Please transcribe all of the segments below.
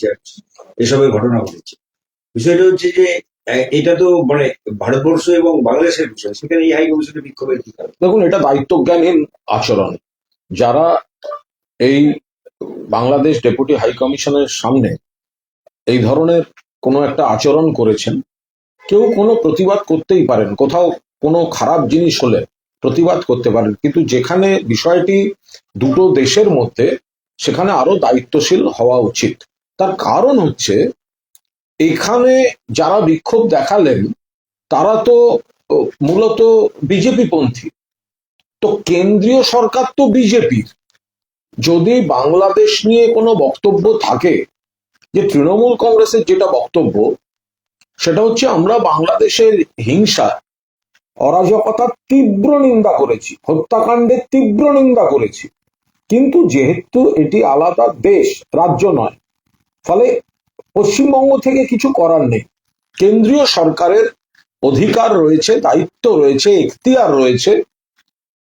Church এসবের ঘটনা ঘটেছে। বিষয়টা হচ্ছে যে এটা তো মানে ভারতবর্ষ এবং বাংলাদেশের বিষয়, সেখানে এই হাই কমিশনের বিক্ষোভের কি কারণ? দেখুন, এটা দায়িত্বজ্ঞানহীন আচরণ। যারা এই বাংলাদেশ ডেপুটি হাই কমিশনের সামনে এই ধরনের কোনো একটা আচরণ করেছেন, কেউ কোনো প্রতিবাদ করতেই পারেন, কোথাও কোনো খারাপ জিনিস হলে প্রতিবাদ করতে পারেন, কিন্তু যেখানে বিষয়টি দুটো দেশের মধ্যে, সেখানে আরও দায়িত্বশীল হওয়া উচিত। তার কারণ হচ্ছে, এখানে যারা বিক্ষোভ দেখালেন, তারা তো মূলত বিজেপি পন্থী তো কেন্দ্রীয় সরকার তো বিজেপির। যদি বাংলাদেশ নিয়ে কোনো বক্তব্য থাকে, যে তৃণমূল কংগ্রেসের যেটা বক্তব্য, সেটা হচ্ছে আমরা বাংলাদেশের হিংসা, অরাজকতার তীব্র নিন্দা করেছি, হত্যাকাণ্ডের তীব্র নিন্দা করেছি। কিন্তু যেহেতু এটি আলাদা দেশ, রাজ্য নয় ফলে পশ্চিমবঙ্গ থেকে কিছু করার নেই। কেন্দ্রীয় সরকারের অধিকার রয়েছে, দায়িত্ব রয়েছে, এখতিয়ার রয়েছে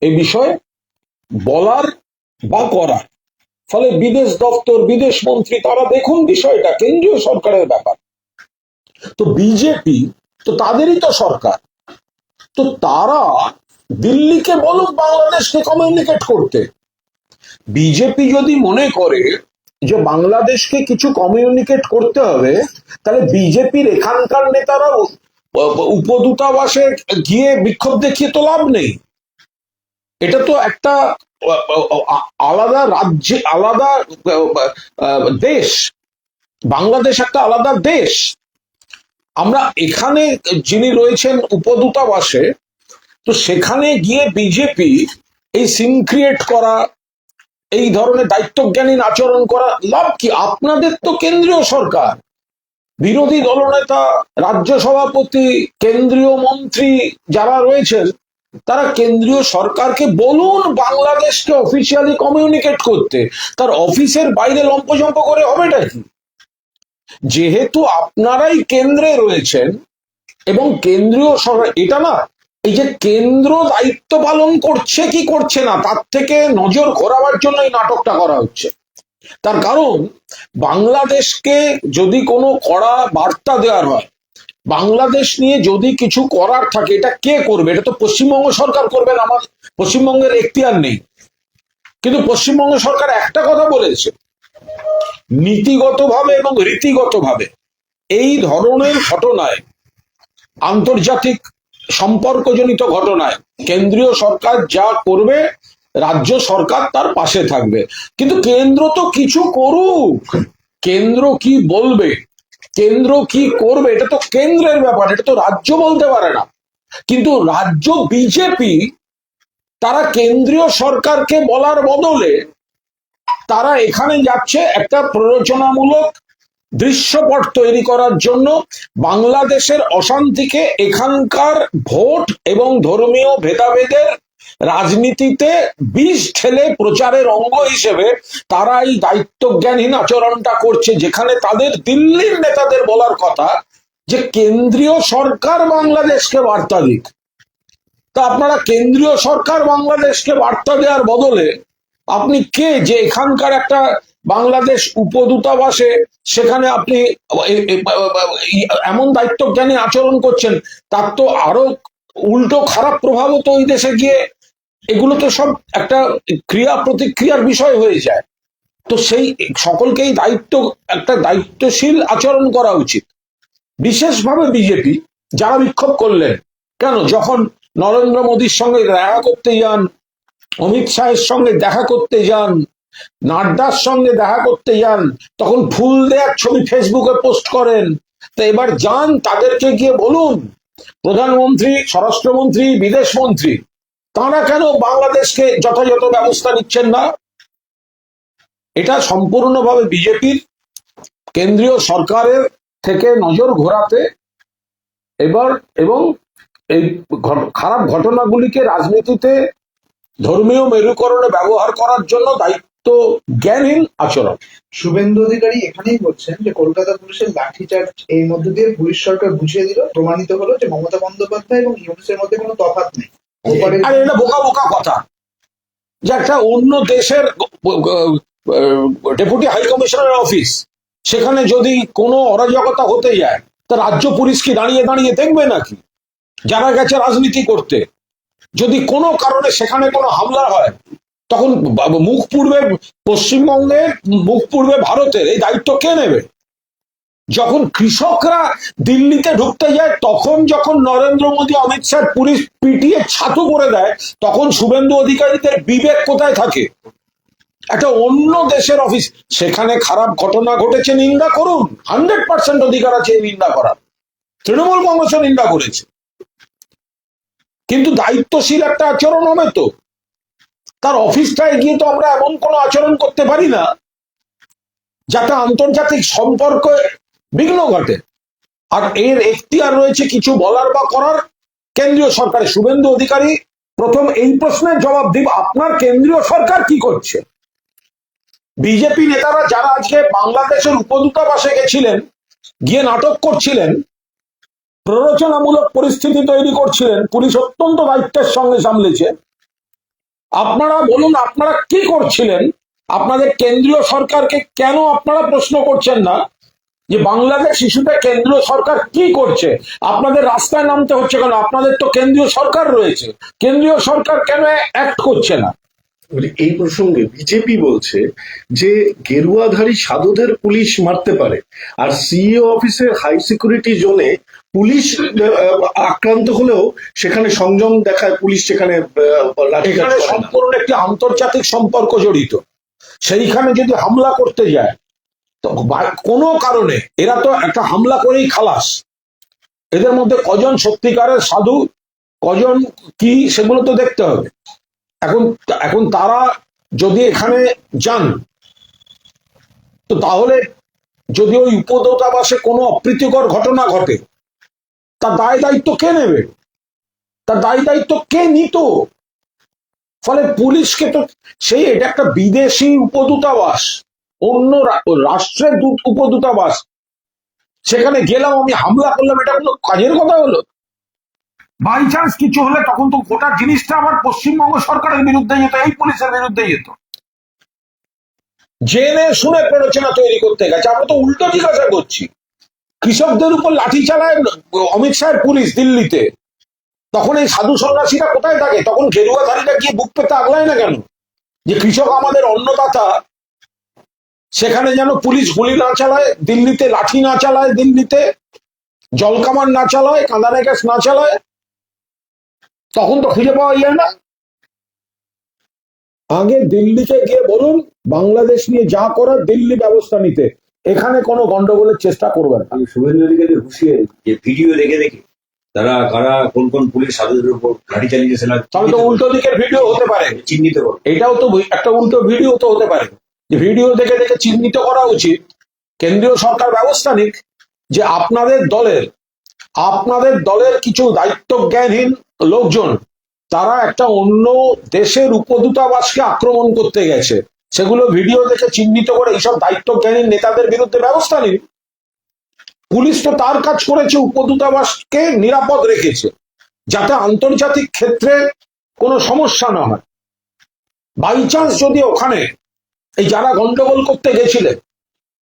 এ বিষয়ে বলার বা করার। ফলে বিদেশ দপ্তর, বিদেশ মন্ত্রী তারা দেখুন বিষয়টা, কেন্দ্রীয় সরকারের ব্যাপার। তো বিজেপি, তো তাদেরই তো সরকার। তো তারা দিল্লিকে বলুক, বাংলাদেশকে কমিউনিকেট করতে। বিজেপি যদি মনে করে যে বাংলাদেশকে কিছু কমিউনিকেট করতে হবে, তাহলে বিজেপির এখানকার নেতারা উপদূতাবাসে গিয়ে বিক্ষোভ দেখিয়ে তো লাভ নেই। এটা তো একটা আলাদা রাজ্যে, আলাদা দেশ। বাংলাদেশ একটা আলাদা দেশ। আমরা এখানে যিনি রয়েছেন উপদূতাবাসে, তো সেখানে গিয়ে বিজেপি এই সিন ক্রিয়েট করা এই ধরনের দায়িত্বজ্ঞানীন আচরণ করা লাভ কি? আপনাদের তো কেন্দ্রীয় সরকার। বিরোধী দলনেতা, রাজ্য সভাপতি, কেন্দ্রীয় মন্ত্রী যারা রয়েছেন, তারা কেন্দ্রীয় সরকারকে বলুন বাংলাদেশকে অফিসিয়ালি কমিউনিকেট করতে। তার অফিসের বাইরে লম্পজম্প করে হবেটা কি? যেহেতু আপনারাই কেন্দ্রে রয়েছেন এবং কেন্দ্রীয় সরকার, এটা না এই যে কেন্দ্র দায়িত্ব পালন করছে কি করছে না, তার থেকে নজর ঘোরাবার জন্য এই নাটকটা করা হচ্ছে। তার কারণ, বাংলাদেশকে যদি কোনো কড়া বার্তা দেওয়ার হয়, বাংলাদেশ নিয়ে যদি কিছু করার থাকে, এটা কে করবে? এটা তো পশ্চিমবঙ্গ সরকার করবে না আমার পশ্চিমবঙ্গের এখতিয়ার নেই। কিন্তু পশ্চিমবঙ্গ সরকার একটা কথা বলেছে, নীতিগতভাবে এবং রীতিগতভাবে, এই ধরনের ঘটনায় আন্তর্জাতিক সম্পর্কজনিত ঘটনায়। কেন্দ্রীয় সরকার যা করবে, রাজ্য সরকার তার পাশে থাকবে। কিন্তু কেন্দ্র তো কিছু করুক। কেন্দ্র কি বলবে? কেন্দ্র কি করবে? এটা তো কেন্দ্রের ব্যাপার, এটা তো রাজ্য বলতে পারে না। কিন্তু রাজ্য বিজেপি, তারা কেন্দ্রীয় সরকারকে বলার বদলে তারা এখানে যাচ্ছে একটা প্ররোচনামূলক দৃশ্যপট তৈরি করার জন্য বাংলাদেশের অশান্তিকে এখানকার ভোট এবং ধর্মীয় ভেদাভেদের রাজনীতিতে বিষ ঠেলে প্রচারের অঙ্গ হিসেবে তারা এই দায়িত্বজ্ঞানহীন আচরণটা করছে, যেখানে তাদের দিল্লির নেতাদের বলার কথা যে কেন্দ্রীয় সরকার বাংলাদেশকে বার্তা দিক। তা আপনারা কেন্দ্রীয় সরকার বাংলাদেশকে বার্তা দেওয়ার বদলে আপনি কে যে এখানকার একটা বাংলাদেশ উপদূতাবাসে সেখানে আপনি এমন দায়িত্বজ্ঞানী আচরণ করছেন, তার তো আরও উল্টো খারাপ প্রভাবও তো ওই দেশে গিয়ে এগুলো তো সব একটা ক্রিয়া প্রতিক্রিয়ার বিষয় হয়ে যায়। তো সেই সকলকেই দায়িত্ব, একটা দায়িত্বশীল আচরণ করা উচিত। বিশেষভাবে বিজেপি, যারা বিক্ষোভ করলেন, কেন? যখন নরেন্দ্র মোদীর সঙ্গে দেখা করতে যান, অমিত শাহের সঙ্গে দেখা করতে যান নাড্ডার সঙ্গে দেখা করতে যান, তখন ফুল দেওয়ার ছবি ফেসবুকে পোস্ট করেন। তো এবার যান তাদেরকে গিয়ে বলুন, প্রধানমন্ত্রী, স্বরাষ্ট্রমন্ত্রী বিদেশ মন্ত্রী তারা কেন বাংলাদেশকে যথাযথ ব্যবস্থা নিচ্ছেন না? এটা সম্পূর্ণভাবে বিজেপির, কেন্দ্রীয় সরকারের থেকে নজর ঘোরাতে এবার এবং এই খারাপ ঘটনাগুলিকে রাজনীতিতে ধর্মীয় মেরুকরণে ব্যবহার করার জন্য দায়িত্ব জ্ঞানহীন আচরণ। শুভেন্দু অধিকারী এখানেই বলছেন যে কলকাতা পুলিশের লাঠিচার্জ এই মধ্য দিয়ে পুলিশ সরকার বুঝিয়ে দিল প্রমাণিত হলো যে মমতা বন্দ্যোপাধ্যায় এবং ইউনুসের মধ্যে কোনো তফাৎ নেই। আর এটা বোকা বোকা কথা। যে একটা অন্য দেশের ডেপুটি হাই কমিশনারের অফিস সেখানে যদি কোনো অরাজকতা হতে যায় তা রাজ্য পুলিশ কি দাঁড়িয়ে দাঁড়িয়ে দেখবে নাকি? যারা গেছে রাজনীতি করতে যদি কোনো কারণে সেখানে কোনো হামলা হয় তখন মুখ পূর্বে পশ্চিমবঙ্গের, মুখ পূর্বে ভারতের, এই দায়িত্ব কে নেবে? যখন কৃষকরা দিল্লিতে ঢুকতে যায়, তখন যখন নরেন্দ্র মোদী, অমিত শাহ পুলিশ পিটিয়ে ছাতু করে দেয়, তখন শুভেন্দু অধিকারীদের বিবেক কোথায় থাকে? একটা অন্য দেশের অফিস, সেখানে খারাপ ঘটনা ঘটেছে, নিন্দা করুন। হান্ড্রেড পার্সেন্ট অধিকার আছে নিন্দা করার। তৃণমূল কংগ্রেসও নিন্দা করেছে। কিন্তু দায়িত্বশীল একটা আচরণ হবে তো। তার অফিসটায় গিয়ে তো আমরা এমন কোনো আচরণ করতে পারি না, যাতে আন্তর্জাতিক সম্পর্ক বিঘ্ন ঘটে। আর এর এখতিয়ার রয়েছে কিছু বলার বা করার। কেন্দ্রীয় সরকারের শুভেন্দু অধিকারী, প্রথম এই প্রশ্নের জবাব দিব, আপনার কেন্দ্রীয় সরকার কি করছে? বিজেপি নেতারা যারা আজকে বাংলাদেশের উপদূতাবাসে গেছিলেন, গিয়ে নাটক করছিলেন, প্ররোচনামূলক পরিস্থিতি তৈরি করছিলেন, পুলিশ অত্যন্ত দায়িত্বের সঙ্গে সামলেছে। আপনারা বলুন, আপনারা কি করছিলেন? আপনাদের কেন্দ্রীয় সরকারকে কেন আপনারা প্রশ্ন করছেন না? যে বাংলাদেশ শিশুতে কেন্দ্রীয় সরকার কি করছে? আপনাদের রাস্তায় নামতে হচ্ছে কেন? আপনাদের তো কেন্দ্রীয় সরকার রয়েছে। কেন্দ্রীয় সরকার কেন অ্যাক্ট করছে না? এই প্রসঙ্গে বিজেপি বলছে যে গেরুয়াধারী সাধুদের পুলিশ মারতে পারে। আর সিইও অফিসের হাই সিকিউরিটি জোনে পুলিশ আক্রান্ত হলেও সেখানে সংযম দেখায় পুলিশ সেখানে। সম্পূর্ণ একটি আন্তর্জাতিক সম্পর্ক জড়িত। সেইখানে যদি হামলা করতে যায় তো কোনো কারণে এরা তো একটা হামলা করেই খালাস। এদের মধ্যে কজন সত্যিকারের সাধু কজন কি সেগুলো তো দেখতে হবে। এখন এখন তারা যদি এখানে যান তো তাহলে যদি ওই উপদূতাবাসে কোনো অপ্রীতিকর ঘটনা ঘটে তার দায় দায়িত্ব কে নেবে? তার দায় দায়িত্ব কে নিত? ফলে পুলিশকে তো সেই এটা একটা বিদেশি উপদূতাবাস অন্য রাষ্ট্রের দূত উপদূতাবাস। সেখানে গেলাম আমি হামলা করলাম এটা কোনো কাজের কথা হলো? বাই চান্স কিছু হলে তখন তো গোটা জিনিসটা আবার পশ্চিমবঙ্গ সরকারের বিরুদ্ধে যেত এই পুলিশের বিরুদ্ধে যেত। জেনে শুনে প্ররোচনা তৈরি করতে গেছে আমরা তো উল্টো জিজ্ঞাসা করছি। কৃষকদের উপর লাঠি চালায় অমিত শাহের পুলিশ দিল্লিতে। তখন এই সাধু সন্ন্যাসীরা কোথায় থাকে? তখন গেরুয়াধারীরা গিয়ে বুক পেতে আগলায় না কেন? যে কৃষক আমাদের অন্নদাতা, সেখানে যেন পুলিশ গুলি না চালায়, দিল্লিতে লাঠি না চালায়, দিল্লিতে জলকামান না চালায়, কাঁদানে গ্যাস না চালায়, তখন তো খুঁজে পাওয়া যায় না। আগে দিল্লিতে গিয়ে বলুন, বাংলাদেশ নিয়ে যা করার দিল্লি ব্যবস্থা নিতে। এখানে কোনো গন্ডগোলের চেষ্টা করবে না। আমি শুভেন্দু অধিকারী হুঁশিয়ারি যে ভিডিও দেখে দেখে তারা কারা কোন কোন পুলিশ সাধুদের উপর গাড়ি চালিয়েছে না তাহলে তো উল্টো দিকের ভিডিও হতে পারে। চিহ্নিত করো এটাও তো একটা উল্টো ভিডিও তো হতে পারে। যে ভিডিও দেখে দেখে চিহ্নিত করা উচিত। কেন্দ্রীয় সরকার ব্যবস্থা নিক যে আপনাদের দলের আপনাদের দলের কিছু দায়িত্ব জ্ঞানহীন লোকজন তারা একটা অন্য দেশের উপদূতাবাসকে আক্রমণ করতে গেছে। সেগুলো ভিডিও দেখে চিহ্নিত করে এইসব দায়িত্ব জ্ঞানীন নেতাদের বিরুদ্ধে ব্যবস্থা নিন। পুলিশ তো তার কাজ করেছে, উপদূতাবাসকে নিরাপদ রেখেছে, যাতে আন্তর্জাতিক ক্ষেত্রে কোনো সমস্যা না হয়। বাই চান্স যদি ওখানে এই যারা গন্ডগোল করতে গেছিলেন,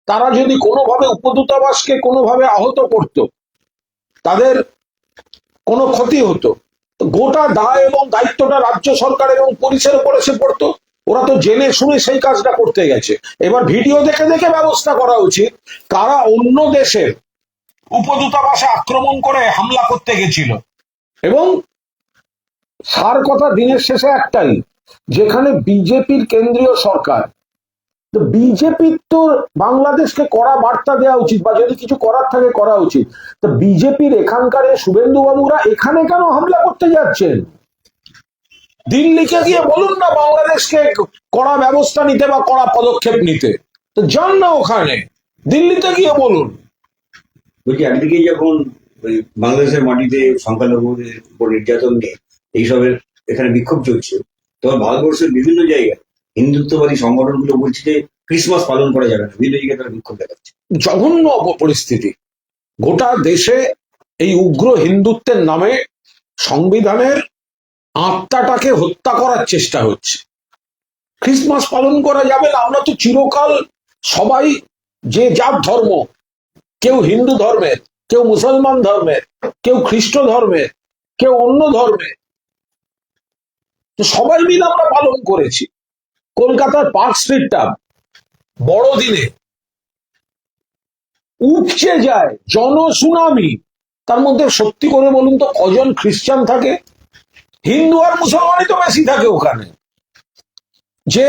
তারা যদি কোনোভাবে উপদূতাবাসকে কোনোভাবে আহত করত, তাদের কোনো ক্ষতি হতো। গোটা দায় এবং দায়িত্বটা রাজ্য সরকার এবং পুলিশের উপর এসে পড়তো। ওরা তো জেনে শুনে সেই কাজটা করতে গেছে। এবার ভিডিও দেখে দেখে ব্যবস্থা করা উচিত। কারা অন্য দেশের উপদূতাবাসে আক্রমণ করে হামলা করতে গেছিল। এবং সার কথা দিনের শেষে একটাই, যেখানে বিজেপির কেন্দ্রীয় সরকার। বিজেপির তো বাংলাদেশকে কড়া বার্তা দেওয়া উচিত, বা যদি কিছু করার থাকে করা উচিত। তো বিজেপির এখানকার শুভেন্দু বাবুরা এখানে কেন হামলা করতে যাচ্ছেন? দিল্লিকে গিয়ে বলুন না বাংলাদেশকে কড়া ব্যবস্থা নিতে বা কড়া পদক্ষেপ নিতে। তো যান না ওখানে। দিল্লিতে গিয়ে বলুন। বলছি একদিকে যখন বাংলাদেশের মাটিতে সংখ্যালঘুদের উপর নির্যাতন নিয়ে এইসবের এখানে বিক্ষোভ চলছে তখন ভারতবর্ষের বিভিন্ন জায়গায় হিন্দুত্ববাদী সংগঠনগুলো বলছে যে ক্রিসমাস পালন করা যাবে না। বিভিন্ন জায়গায় তারা বিক্ষোভ দেখাচ্ছে। জঘন্য পরিস্থিতি। গোটা দেশে এই উগ্র হিন্দুত্বের নামে সংবিধানের আত্মাটাকে হত্যা করার চেষ্টা হচ্ছে। ক্রিসমাস পালন করা যাবে না, আমরা তো চিরকাল সবাই যে যার ধর্ম, কেউ হিন্দু ধর্মের, কেউ মুসলমান ধর্মের, কেউ খ্রিস্ট ধর্মের, কেউ অন্য ধর্মের। তো সবাই মিলে আমরা পালন করেছি। কলকাতার পার্ক স্ট্রিটটা বড়দিনে উপচে যায়, জনসুনামি। তার মধ্যে সত্যি করে বলুন তো, কজন খ্রিস্টান থাকে? হিন্দু আর মুসলমানই তো বেশি থাকে ওখানে। যে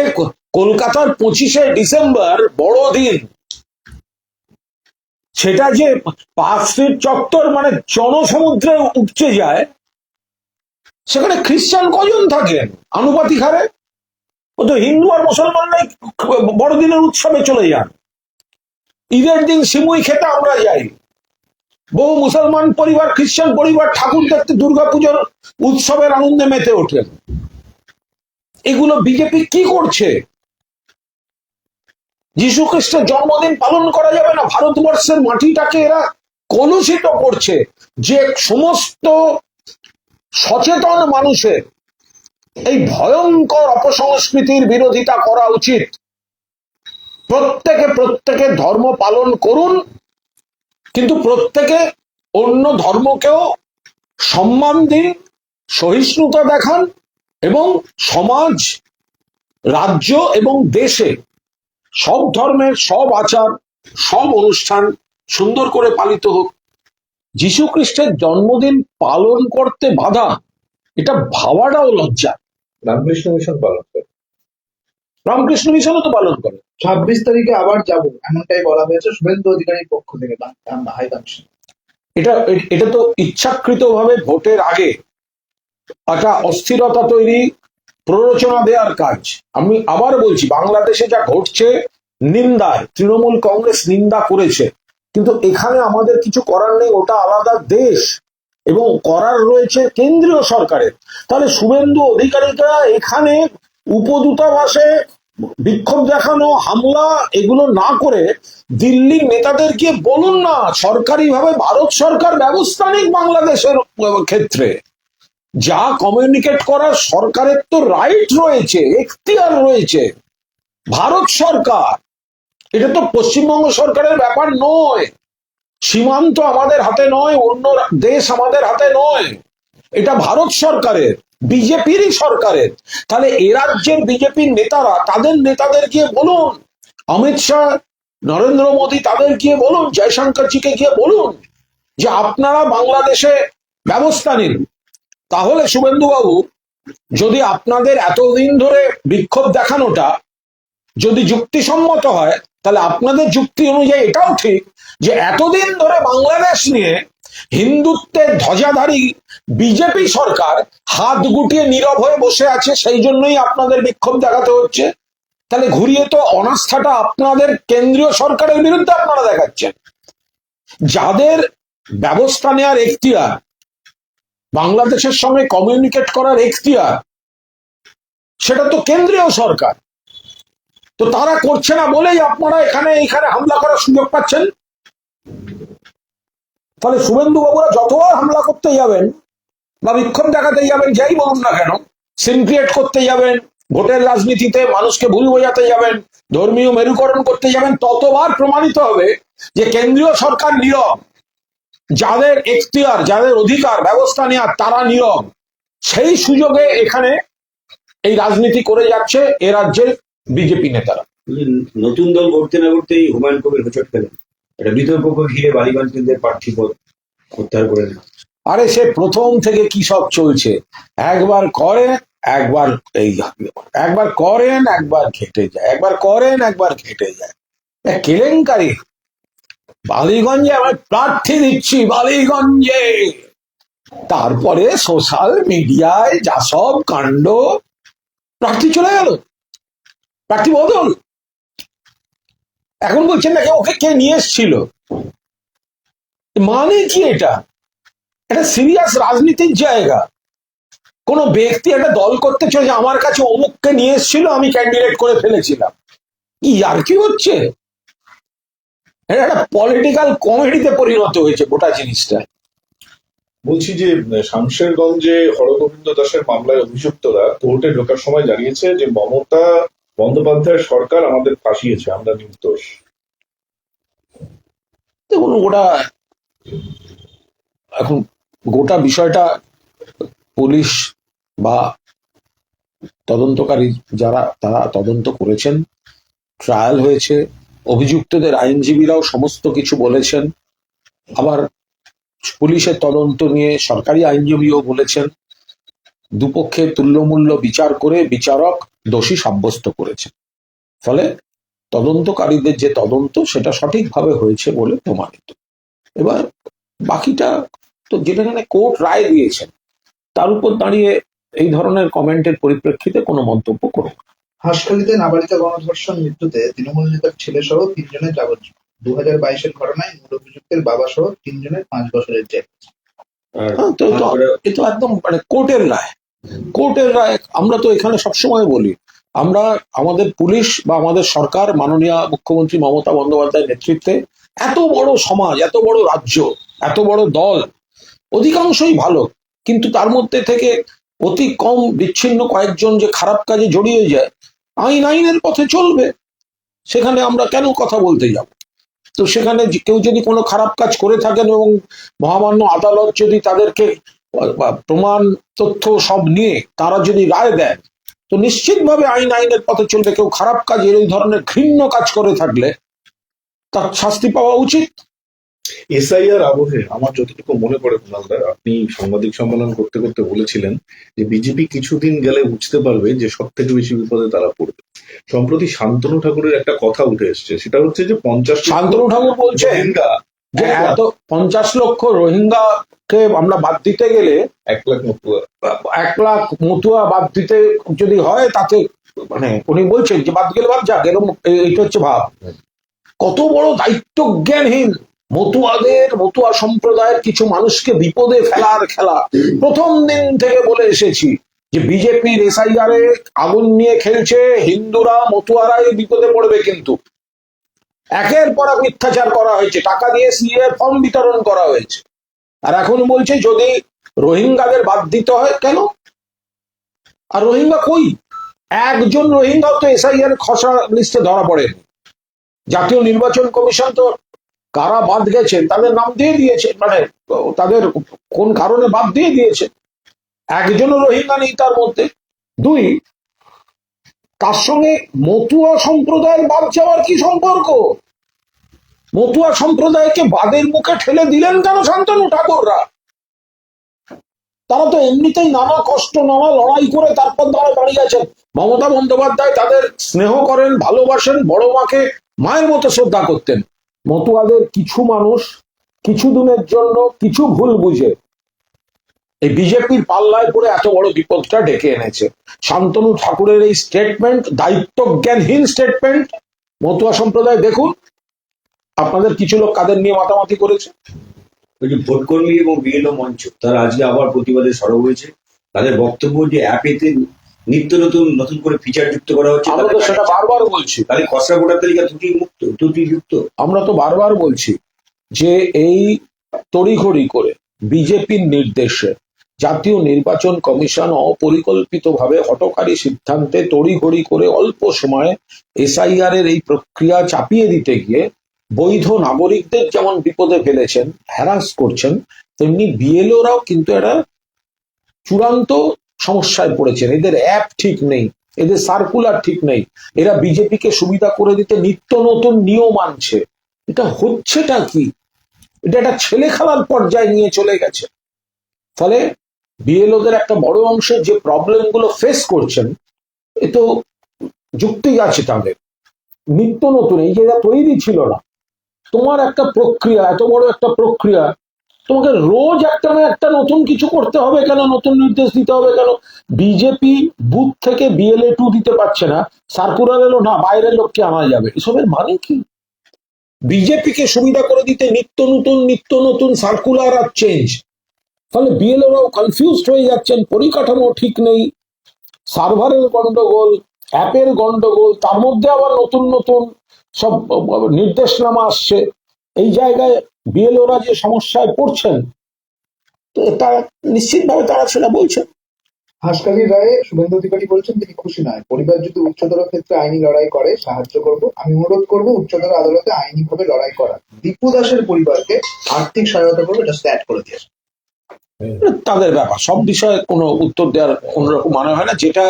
কলকাতার পঁচিশে ডিসেম্বর বড়দিন সেটা যে স্ট্রিট চত্বর মানে জনসমুদ্রে উপচে যায়, সেখানে খ্রিস্টান কজন থাকেন? আনুপাতিক হারে? ও তো হিন্দু আর মুসলমানরাই বড়দিনের উৎসবে চলে যান। ঈদের দিন সিমুই খেতে আমরা যাই। বহু মুসলমান পরিবার, খ্রিস্টান পরিবার ঠাকুর দেখতে দুর্গাপুজোর উৎসবের আনন্দে মেতে ওঠেন। এগুলো বিজেপি কি করছে? যীশু খ্রিস্টের জন্মদিন পালন করা যাবে না? ভারতবর্ষের মাটিটাকে এরা কলুষিত করছে। যে সমস্ত সচেতন মানুষের এই ভয়ঙ্কর অপসংস্কৃতির বিরোধিতা করা উচিত। প্রত্যেকে প্রত্যেকে ধর্ম পালন করুন কিন্তু প্রত্যেকে অন্য ধর্মকেও সম্মান দিন সহিষ্ণুতা দেখান এবং সমাজ রাজ্য এবং দেশে সব ধর্মের সব আচার সব অনুষ্ঠান সুন্দর করে পালিত হোক। যীশু খ্রিস্টের জন্মদিন পালন করতে বাধা এটা ভাবাটাও লজ্জা। রামকৃষ্ণ মিশন পালন করে। রামকৃষ্ণ মিশনও তো পালন করে। ছাব্বিশ তারিখে আবার যাব, এমনটাই বলা হয়েছে শুভেন্দু অধিকারীর পক্ষ থেকে এটা এটা তো ইচ্ছাকৃতভাবে ভোটের আগে একটা অস্থিরতা তৈরি, প্ররোচনা দেওয়ার কাজ। আমি আবার বলছি, বাংলাদেশে যা ঘটছে, নিন্দায়, তৃণমূল কংগ্রেস নিন্দা করেছে। কিন্তু এখানে আমাদের কিছু করার নেই, ওটা আলাদা দেশ। এবং করার রয়েছে কেন্দ্রীয় সরকারের। তাহলে শুভেন্দু অধিকারীরা এখানে উপদূতাবাসে বিক্ষোভ দেখানো, হামলা, এগুলো না করে দিল্লির নেতাদেরকে বলুন না, সরকারিভাবে ভারত সরকার ব্যবস্থা নিক বাংলাদেশের ক্ষেত্রে। যা কমিউনিকেট করার সরকারের তো রাইট রয়েছে, এখতিয়ার রয়েছে। ভারত সরকার, এটা তো পশ্চিমবঙ্গ সরকারের ব্যাপার নয়। সীমান্ত আমাদের হাতে নয়, অন্য দেশ আমাদের হাতে নয়। এটা ভারত সরকারের, বিজেপিরই সরকারের। তাহলে এ রাজ্যের বিজেপির নেতারা, তাদের নেতাদের গিয়ে বলুন। অমিত শাহ, নরেন্দ্র মোদী, তাদের গিয়ে বলুন, জয়শঙ্করজিকে গিয়ে বলুন যে আপনারা বাংলাদেশে ব্যবস্থা নিন। তাহলে শুভেন্দুবাবু, যদি আপনাদের এতদিন ধরে বিক্ষোভ দেখানোটা যদি যুক্তিসম্মত হয়, তাহলে আপনাদের যুক্তি অনুযায়ী এটাও ঠিক যে এতদিন ধরে বাংলাদেশ নিয়ে হিন্দুত্বের ধ্বজাধারী বিজেপি সরকার হাত গুটিয়ে নীরব হয়ে বসে আছে, সেই জন্যই আপনাদের বিক্ষোভ দেখাতে হচ্ছে। তাহলে ঘুরিয়ে তো অনাস্থাটা আপনাদের কেন্দ্রীয় সরকারের বিরুদ্ধে আপনারা দেখাচ্ছেন। যাদের ব্যবস্থা নেওয়ার এখতিয়ার, বাংলাদেশের সঙ্গে কমিউনিকেট করার এখতিয়ার, সেটা তো কেন্দ্রীয় সরকার। তো তারা করছে না বলেই আপনারা এখানে এখানে হামলা করার সুযোগ পাচ্ছেন। ফলে শুভেন্দু বাবুরা যতবার হামলা করতে যাবেন বা বিক্ষোভ দেখাতে যাবেন, যাই বলুন না কেন সিম ক্রিয়েট করতে যাবেন, ভোটের রাজনীতিতে মানুষকে ভুল বোঝাতে যাবেন, ধর্মীয় মেরুকরণ করতে যাবেন, ততবার প্রমাণিত হবে যে কেন্দ্রীয় সরকার নীরব। যাদের এখতিয়ার, যাদের অধিকার, ব্যবস্থা নেওয়ার তারা নীরব। সেই সুযোগে এখানে এই রাজনীতি করে যাচ্ছে এ রাজ্যের বিজেপি নেতারা। নতুন দল করতে না করতেই হুমায়ুন কবির হোচট পেলেন এটা বিতর্ক ঘিরে বালিগঞ্জদের প্রার্থী পদ প্রত্যাহার করে নেওয়া আরে সে প্রথম থেকে কি সব চলছে? একবার করেন, একবার এই, একবার করেন, একবার খেটে যায়। একবার করেন, একবার খেটে যায়। কেলেঙ্কারি? বালিগঞ্জে আমার প্রার্থী দিচ্ছি, বালিগঞ্জে। তারপরে সোশ্যাল মিডিয়ায় যা সব কাণ্ড, প্রার্থী চলে গেল। প্রার্থী বদল। এখন বলছেন নাকি ওকে কে নিয়ে এসছিল? মানে কি এটা? এটা সিরিয়াস রাজনীতির জায়গা। কোন ব্যক্তি একটা দল করতে চলেছে আমার কাছে অমুককে নিয়ে এসেছিল আমি ক্যান্ডিডেট করে ফেলেছিলাম। কি আর কি হচ্ছে? এটা একটা পলিটিক্যাল কমেডিতে পরিণত হয়েছে গোটা জিনিসটা। বলছি যে শামশেরগঞ্জে হরগোবিন্দ দাসের মামলায় অভিযুক্তরা কোর্টে ঢোকার সময় জানিয়েছে যে মমতা বন্দ্যোপাধ্যায়ের সরকার আমাদের ফাঁসিয়েছে আমরা নির্দোষ দেখুন গোটা এখন গোটা বিষয়টা পুলিশ বা তদন্তকারী যারা, তারা তদন্ত করেছেন ট্রায়াল হয়েছে, অভিযুক্তদের আইনজীবীরাও সমস্ত কিছু বলেছেন, আবার পুলিশের তদন্ত নিয়ে সরকারি আইনজীবীও বলেছেন, দুপক্ষে তুল্যমূল্য বিচার করে বিচারক দোষী সাব্যস্ত করেছেন। ফলে তদন্তকারীদের যে তদন্ত, সেটা সঠিকভাবে হয়েছে বলে প্রমাণিত। এবার বাকিটা তো যেখানে কোর্ট রায় দিয়েছেন তার উপর দাঁড়িয়ে এই ধরনের কমেন্টের পরিপ্রেক্ষিতে কোনো মন্তব্য করুন। হাসখালিতে নাবালিকা গণধর্ষণ মৃত্যুতে তৃণমূল নেতার ছেলে সহ তিনজনের যাবজ্জীবন দু হাজার বাইশের ঘটনায় মূল অভিযুক্তের বাবা সহ তিনজনের পাঁচ বছরের জেল। আর হ্যাঁ, তো তো এ তো একদম মানে কোর্টের রায়। কোর্টের রায় আমরা তো এখানে সবসময় বলি আমরা আমাদের পুলিশ বা আমাদের সরকার মাননীয় মুখ্যমন্ত্রী মমতা বন্দ্যোপাধ্যায়ের নেতৃত্বে এত বড় সমাজ এত বড় রাজ্য এত বড় দল অধিকাংশই ভালো, কিন্তু তার মধ্যে থেকে অতি কম বিচ্ছিন্ন কয়েকজন যে খারাপ কাজে জড়িয়ে যায়, আইন আইনের পথে চলবে। সেখানে আমরা কেন কথা বলতে যাব? তো সেখানে কেউ যদি কোনো খারাপ কাজ করে থাকেন এবং মহামান্য আদালত যদি তাদেরকে প্রমাণ, তথ্য সব নিয়ে তারা যদি রায় দেয়, তো নিশ্চিতভাবে আইন আইনের পথে চলবে। কেউ খারাপ কাজ এই ধরনের ঘৃণ্য কাজ করে থাকলে তার শাস্তি পাওয়া উচিত। এসআইআর আবহে আমার যতটুকু মনে পড়ে কুণালদা আপনি সাংবাদিক সম্মেলন করতে করতে বলেছিলেন যে বিজেপি কিছুদিন গেলে বুঝতে পারবে যে সব থেকে বেশি বিপদে তারা পড়বে। সম্প্রতি শান্তনু ঠাকুরের একটা কথা উঠে এসছে সেটা হচ্ছে যে পঞ্চাশ শান্তনু ঠাকুর বলছে রোহিঙ্গা। যে এত পঞ্চাশ লক্ষ রোহিঙ্গাকে আমরা বাদ দিতে গেলে এক লাখ মতুয়া। এক লাখ মতুয়া বাদ দিতে যদি হয় তাতে মানে উনি বলছেন যে বাদ গেলে বাদ যাক এরকম এ- এইটা হচ্ছে ভাব। কত বড় দায়িত্ব জ্ঞানহীন মতুয়াদের, মতুয়া সম্প্রদায়ের কিছু মানুষকে বিপদে ফেলার খেলা। প্রথম দিন থেকে বলে এসেছি যে বিজেপির এসআইআর আগুন নিয়ে খেলছে, হিন্দুরা, মতুয়ারাই বিপদে পড়বে কিন্তু। একের পর এক মিথ্যাচার করা হয়েছে, টাকা দিয়ে সিএ ফর্ম বিতরণ করা হয়েছে। আর এখন বলছে, যদি রোহিঙ্গাদের বাদ দিতে হয়, কেন? আর রোহিঙ্গা কই? একজন রোহিঙ্গাও তো এসআইআর খসড়া লিস্টে ধরা পড়েন। জাতীয় নির্বাচন কমিশন তো কারা বাদ গেছেন, তাদের নাম দিয়ে দিয়েছে মানে তাদের কোন কারণে বাদ দিয়ে দিয়েছেন? একজনও রোহিঙ্গা নেই তার মধ্যে, দুই, তার সঙ্গে মতুয়া সম্প্রদায়ের বাদ যাওয়ার কি সম্পর্ক? মতুয়া সম্প্রদায়কে বাদের মুখে ঠেলে দিলেন কেন শান্তনু ঠাকুররা? তারা তো এমনিতেই নানা কষ্ট, নানা লড়াই করে তারপর তারা দাঁড়িয়ে আছেন। মমতা বন্দ্যোপাধ্যায় তাদের স্নেহ করেন, ভালোবাসেন, বড় মাকে মায়ের মতো শ্রদ্ধা করতেন। মতুয়াদের কিছু মানুষ কিছু দিনের জন্য কিছু ভুল বুঝে। এই বিজেপির পাল্লায় পড়ে এত বড় বিপদটা ডেকে এনেছে। শান্তনু ঠাকুরের এই স্টেটমেন্ট দায়িত্ব জ্ঞানহীন স্টেটমেন্ট মতুয়া সম্প্রদায়, দেখুন, আপনাদের কিছু লোক কাদের নিয়ে মাতামাতি করেছে? ভোটকর্মী এবং বিএলও মঞ্চ, তারা আজকে আবার প্রতিবাদে সরব হয়েছে। তাদের বক্তব্য যে অ্যাপেতে নিত্য নতুন নতুন করে ফিচার যুক্ত করা হচ্ছে আমরা তো সেটা বারবার বলছি। তাহলে খসড়া ভোটার তালিকা ত্রুটি মুক্ত ত্রুটি যুক্ত। আমরা তো বারবার বলছি যে এই তড়িঘড়ি করে বিজেপির নির্দেশে জাতীয় নির্বাচন কমিশন অপরিকল্পিতভাবে হটকারী সিদ্ধান্তে তড়িঘড়ি করে অল্প সময়ে এসআইআর এর এই প্রক্রিয়া চাপিয়ে দিতে গিয়ে বৈধ নাগরিকদের যেমন বিপদে ফেলেছেন হ্যারাস করছেন তেমনি বিএলওরাও কিন্তু একটা চূড়ান্ত সমস্যায় পড়েছেন। এদের অ্যাপ ঠিক নেই, এদের সার্কুলার ঠিক নেই। এরা বিজেপিকে সুবিধা করে দিতে নিত্য নতুন নিয়ম আনছে। এটা হচ্ছেটা কি? এটা একটা ছেলে খেলার পর্যায়ে নিয়ে চলে গেছে। ফলে বিএলওদের একটা বড় অংশ যে প্রবলেমগুলো ফেস করছেন, এ তো যুক্তি আছে তাদের। নিত্য নতুন, এই জায়গা তৈরি ছিল না। তোমার একটা প্রক্রিয়া, এত বড় একটা প্রক্রিয়া তোমাকে রোজ একটা না একটা নতুন কিছু করতে হবে কেন? নতুন নির্দেশ দিতে হবে কেন? বিজেপি বুথ থেকে বিএলএ টু দিতে পারছে না। সার্কুলার এলো না, বাইরের লোককে আনা যাবে? এসবের মানে কি? বিজেপিকে সুবিধা করে দিতে নিত্য নতুন নিত্য নতুন সার্কুলার আর চেঞ্জ ফলে বিএলওরাও কনফিউজড হয়ে যাচ্ছেন, পরিকাঠামো ঠিক নেই সার্ভারের গন্ডগোল অ্যাপের গন্ডগোল, তার মধ্যে আবার নতুন নতুন সব নির্দেশনামা আসছে। এই জায়গায় বিএলওরা যে সমস্যায় পড়ছেন তো এটা নিশ্চিতভাবে তারা সেটা বলছেন। হাসকালির রায়ে শুভেন্দু অধিকারী বলছেন তিনি খুশি নয়। পরিবার যদি উচ্চতর ক্ষেত্রে আইনি লড়াই করে সাহায্য করব। আমি অনুরোধ করব উচ্চতর আদালতে আইনি ভাবে লড়াই করা দীপু দাসের পরিবারকে আর্থিক সহায়তা করবে এটা স্ট্যাট করে দিয়েছে তাদের ব্যাপার সব বিষয়ে কোনো উত্তর দেওয়ার কোন রকম মানে হয় না। যেটা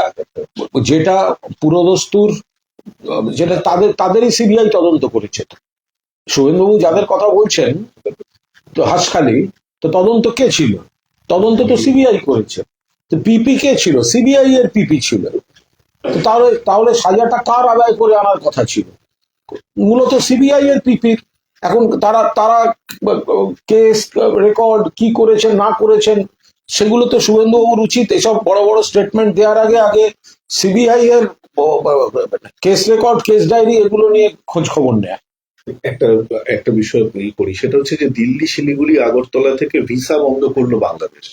যেটা পুরোদস্তুর যেটা তাদের তাদেরই সিবিআই তদন্ত করেছে। শুভেন্দুবাবু যাদের কথা বলছেন, তো হাসখালি, তো তদন্ত কে ছিল? তদন্ত তো সিবিআই করেছে। তো পিপি কে ছিল? সিবিআই এর পিপি ছিল। তাহলে তাহলে সাজাটা কার আদায় করে আনার কথা ছিল? মূলত সিবিআই এর পিপি এখন তারা তারা কেস, রেকর্ড কি করেছেন, না করেছেন, সেগুলো তো শুভেন্দুবাবুর উচিত। এসব বড় বড় স্টেটমেন্ট দেওয়ার আগে আগে সিবিআই এর কেস রেকর্ড, কেস ডায়েরি এগুলো নিয়ে খোঁজ খবর নেয়। একটা একটা বিষয় ই করি। সেটা হচ্ছে যে দিল্লি শিলিগুড়ি আগরতলা থেকে ভিসা বন্ধ করল বাংলাদেশ।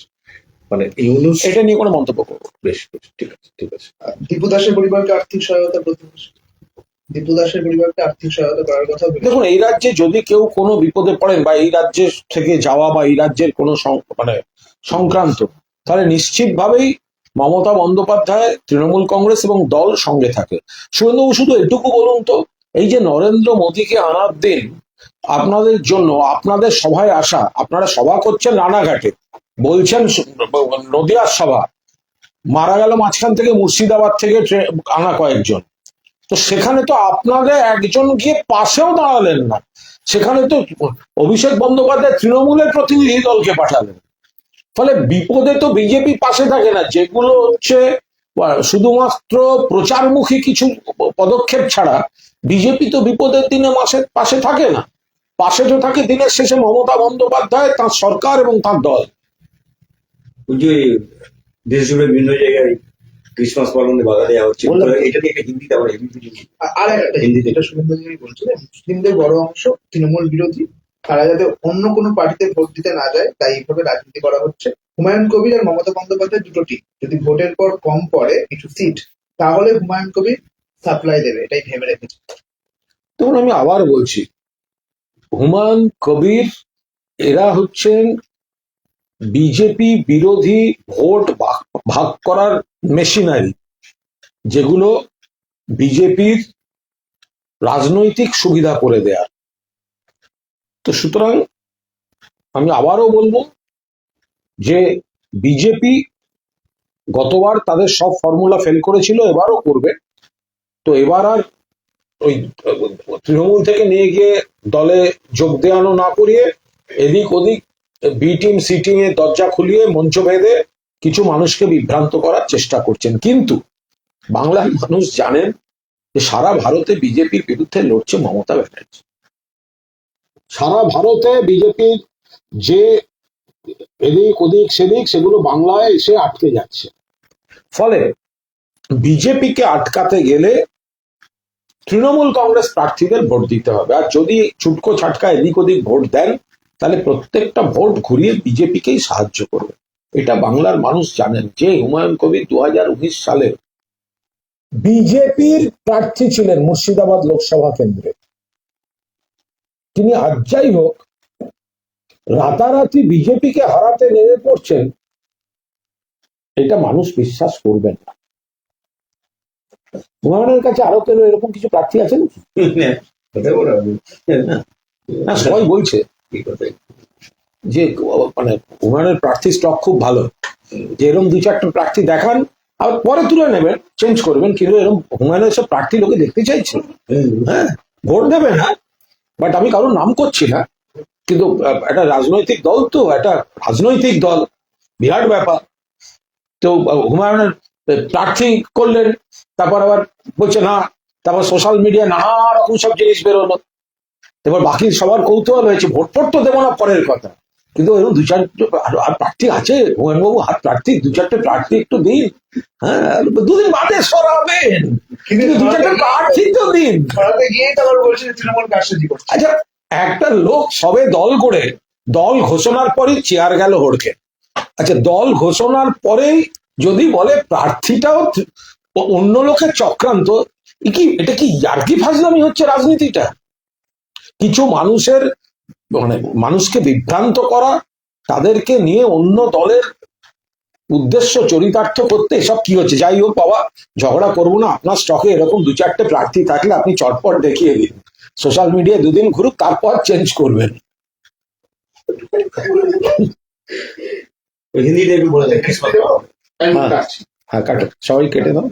মানে ইউনুস এটা নিয়ে কোনো মন্তব্য করব বেশ বেশ ঠিক আছে ঠিক আছে। দীপু দাসের পরিবারকে আর্থিক সহায়তা দীপু দাসের পরিবারকে আর্থিক সহায়তা করার কথা দেখুন এই রাজ্যে যদি কেউ কোনো বিপদে পড়েন বা এই রাজ্যের থেকে যাওয়া বা এই রাজ্যের কোনো মানে সংক্রান্ত তাহলে নিশ্চিতভাবেই মমতা বন্দ্যোপাধ্যায় তৃণমূল কংগ্রেস এবং দল সঙ্গে থাকে। শুভেন্দুবাবু শুধু এটুকু বলুন তো এই যে নরেন্দ্র মোদীকে আনার দিন, আপনাদের জন্য, আপনাদের সভায় আসা, আপনারা সভা করছেন রানাঘাটে, বলছেন নদিয়ার সভা, মারা গেল মাঝখান থেকে মুর্শিদাবাদ থেকে আনা কয়েকজন। তো সেখানে তো আপনাদের একজন গিয়ে পাশেও দাঁড়ালেন না। সেখানে তো অভিষেক বন্দ্যোপাধ্যায় তৃণমূলের প্রতিনিধি দলকে পাঠালেন। ফলে বিপদে তো বিজেপি পাশে থাকে না, যেগুলো হচ্ছে শুধুমাত্র প্রচারমুখী কিছু পদক্ষেপ ছাড়া বিজেপি তো বিপদের দিনে মাসে পাশে থাকে না। পাশে তো থাকে দিনের শেষে মমতা বন্দ্যোপাধ্যায় তার সরকার এবং তার দল। যে দেশ জুড়ে বিভিন্ন জায়গায় ক্রিসমাস পালনে বাধা দেওয়া হচ্ছে। এটা নিয়ে একটা হিন্দিতে আবার আর- আর একটা হিন্দিতে। যেটা শুভেন্দু বলছিলেন মুসলিমদের বড় অংশ তৃণমূল বিরোধী। তারা যাতে অন্য কোনো পার্টিতে ভোট দিতে না যায় তাই এইভাবে রাজনীতি করা হচ্ছে। হুমায়ুন কবির আর মমতা বন্দ্যোপাধ্যায় দুটো টিম যদি ভোটের পর কম পড়ে কিছু সিট তাহলে হুমায়ুন কবির সাপ্লাই দেবে, এটাই ভেবে রেখেছে। দেখুন আমি আবার বলছি, হুমায়ুন কবির, এরা হচ্ছেন বিজেপি বিরোধী ভোট ভাগ- করার মেশিনারি, যেগুলো বিজেপির রাজনৈতিক সুবিধা করে দেয়া। তো সুতরাং আমি আবারও বলব যে বিজেপি গতবার তাদের সব ফর্মুলা ফেল করেছিল, এবারও করবে। তো এবার আর ওই তৃণমূল থেকে নিয়ে গিয়ে দলে যোগ দেওয়ানো না করিয়ে এদিক ওদিক বি টিম, সি টিম এর দরজা খুলিয়ে মঞ্চ বেঁধে কিছু মানুষকে বিভ্রান্ত করার চেষ্টা করছেন। কিন্তু বাংলার মানুষ জানেন যে সারা ভারতে বিজেপির বিরুদ্ধে লড়ছে মমতা ব্যানার্জি। সারা ভারতে বিজেপির যে এদিক ওদিক, সেদিক সেগুলো বাংলায় এসে আটকে যাচ্ছে। ফলে বিজেপিকে আটকাতে গেলে তৃণমূল কংগ্রেস প্রার্থীদের ভোট দিতে হবে। আর যদি ছুটকো ছাটকা এদিক ওদিক ভোট দেন, তাহলে প্রত্যেকটা ভোট ঘুরিয়ে বিজেপিকেই সাহায্য করবে। এটা বাংলার মানুষ জানেন যে হুমায়ুন কবির দু হাজার উনিশ সালে বিজেপির প্রার্থী ছিলেন মুর্শিদাবাদ লোকসভা কেন্দ্রে। তিনি আজ যাই হোক, রাতারাতি বিজেপিকে হারাতে নেমে পড়ছেন, এটা মানুষ বিশ্বাস করবেন না। হুমায়ুনের কাছে আরও কেন এরকম কিছু প্রার্থী আছেন? না সবাই বলছে। যে মানে হুমায়ুনের প্রার্থী স্টক খুব ভালো। যে এরকম দু চারটা প্রার্থী দেখান আর পরে তুলে নেবেন চেঞ্জ করবেন কিন্তু এরকম হুমায়ুনের সব প্রার্থী লোকে দেখতে চাইছে। হ্যাঁ ভোট দেবে না বাট আমি কারোর নাম করছি না। কিন্তু একটা রাজনৈতিক দল তো একটা রাজনৈতিক দল। বিরাট ব্যাপার। তো হুমায়ুনের প্রার্থী করলেন তারপর আবার বলছে না। তারপর সোশ্যাল মিডিয়া নানা রকম সব জিনিস বেরোলো। এবার বাকি সবার কৌতূহল হয়েছে ভোট ফোট তো দেবো না পরের কথা। কিন্তু এরকম দু চারটে আর- আর প্রার্থী আছে হুমায়ুনবাবু হাত প্রার্থী দু চারটে প্রার্থী একটু দিন হ্যাঁ দুদিন বাদে সরাবেন। কিন্তু দু চারটে প্রার্থী তো দিন। আচ্ছা একটা লোক সবে দল করে দল ঘোষণার পরেই চেয়ার গেল হড়কে আচ্ছা দল ঘোষণার পরেই যদি বলে প্রার্থীটাও অন্য লোকের চক্রান্ত কি, এটা কি ইয়ার্কি ফাজলামি হচ্ছে রাজনীতিটা কিছু মানুষের মানে মানুষকে বিভ্রান্ত করা, তাদেরকে নিয়ে অন্য দলের উদ্দেশ্য চরিতার্থ করতে এসব কি হচ্ছে যাই হোক বাবা, ঝগড়া করব না, আপনার স্টকে এরকম দু চারটে প্রার্থী থাকলে আপনি চটপট দেখিয়ে দিন সোশ্যাল মিডিয়ায় দুদিন ঘুরুক, তারপর চেঞ্জ করবেন একটু বলে। কাটছি। হ্যাঁ কাটো। সবাই কেটে দাও।